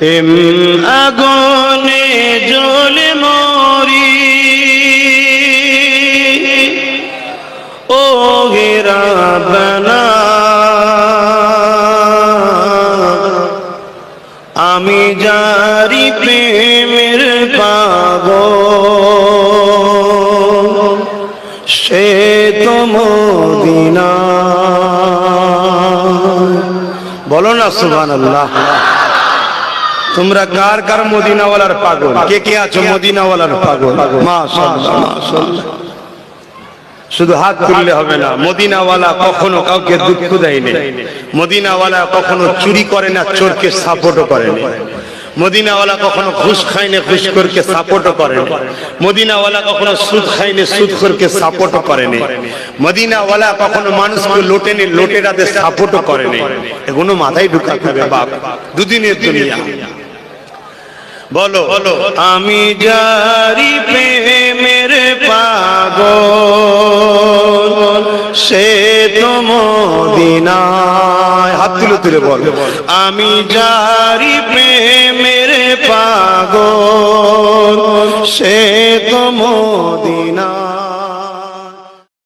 প্রেম আগুনে জ্বলে মরি। ও গেরা বানা আমি জারি প্রেমের পাগ সে তো মদিনা। বলো না সুবহান আল্লাহ তোমরা কার কার মদিনাওয়ালার পাগল? কে কে আছো মদিনাওয়ালার পাগল? শুধু হাত তুললে হবে না, মদিনাওয়ালা কখনো কাউকে দুঃখ দেয়নি। মদিনাওয়ালা কখনো চুরি করে না, চোরকে সাপোর্টও করে না। মদিনাওয়ালা কখনো ঘুষ খায়নি, ঘুষখোরকে সাপোর্টও করেনি মদিনাওয়ালা কখনো সুদ খায়নি, সুদখোরকে সাপোর্টও করেনি মদিনাওয়ালা কখনো মানুষকে লোটেনি, লোটেরাদের সাপোর্টও করেনি এগুলো মাথায় ঢুকাতে হবে বাপ। দুদিনের দুনিয়া। বলো বলো। আমি জারি প্রেমের পাগ সে তোমদিনায় হাত তুলে তুলে বল। আমি জারি প্রেমের পাগ সে তোমদিনায়